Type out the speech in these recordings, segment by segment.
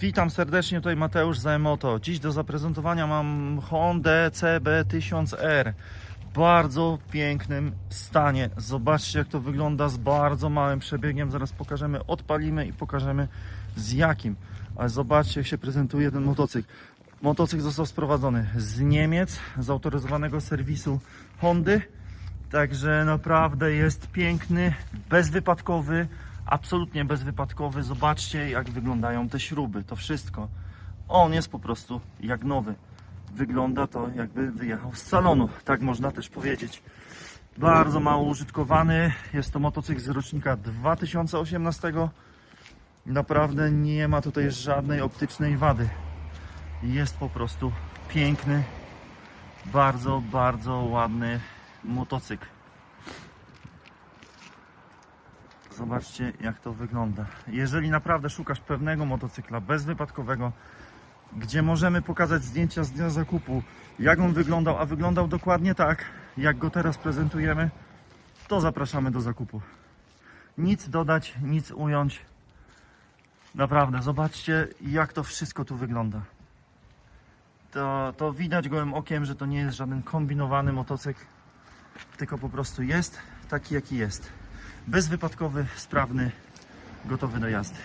Witam serdecznie, tutaj Mateusz z Emoto. Dziś do zaprezentowania mam Hondę CB1000R. W bardzo pięknym stanie. Zobaczcie jak to wygląda z bardzo małym przebiegiem. Zaraz pokażemy, odpalimy i pokażemy z jakim. Ale zobaczcie jak się prezentuje ten motocykl. Motocykl został sprowadzony z Niemiec, z autoryzowanego serwisu Hondy. Także naprawdę jest piękny, bezwypadkowy, absolutnie bezwypadkowy. Zobaczcie, jak wyglądają te śruby, to wszystko. On jest po prostu jak nowy. Wygląda to, jakby wyjechał z salonu, tak można też powiedzieć. Bardzo mało użytkowany. Jest to motocykl z rocznika 2018. Naprawdę nie ma tutaj żadnej optycznej wady. Jest po prostu piękny, bardzo, bardzo ładny motocykl. Zobaczcie jak to wygląda. Jeżeli naprawdę szukasz pewnego motocykla bezwypadkowego, gdzie możemy pokazać zdjęcia z dnia zakupu, jak on wyglądał, a wyglądał dokładnie tak, jak go teraz prezentujemy, to zapraszamy do zakupu. Nic dodać, nic ująć. Naprawdę, zobaczcie jak to wszystko tu wygląda. To, to widać gołym okiem, że to nie jest żaden kombinowany motocykl, tylko po prostu jest taki jaki jest. Bezwypadkowy, sprawny, gotowy do jazdy.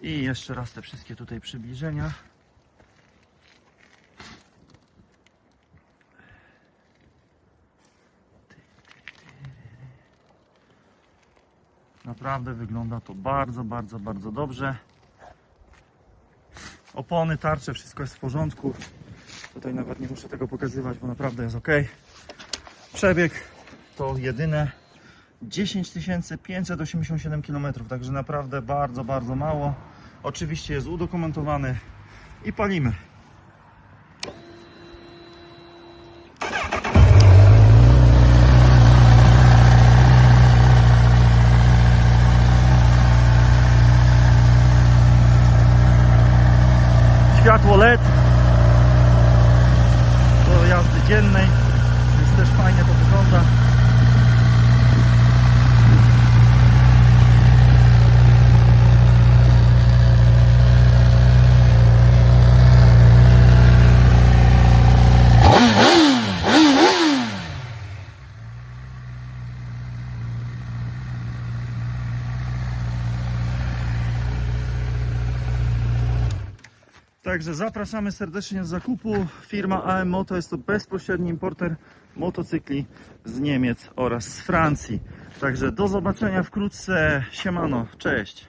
I jeszcze raz te wszystkie tutaj przybliżenia. Naprawdę wygląda to bardzo, bardzo, bardzo dobrze. Opony, tarcze, wszystko jest w porządku. Tutaj nawet nie muszę tego pokazywać, bo naprawdę jest ok. Przebieg to jedyne 10 587 km, także naprawdę bardzo, bardzo mało. Oczywiście jest udokumentowany i palimy. Światło LED do jazdy dziennej, więc też fajnie to wygląda. Także zapraszamy serdecznie do zakupu. Firma AM Moto jest to bezpośredni importer motocykli z Niemiec oraz z Francji. Także do zobaczenia wkrótce. Siemano, cześć.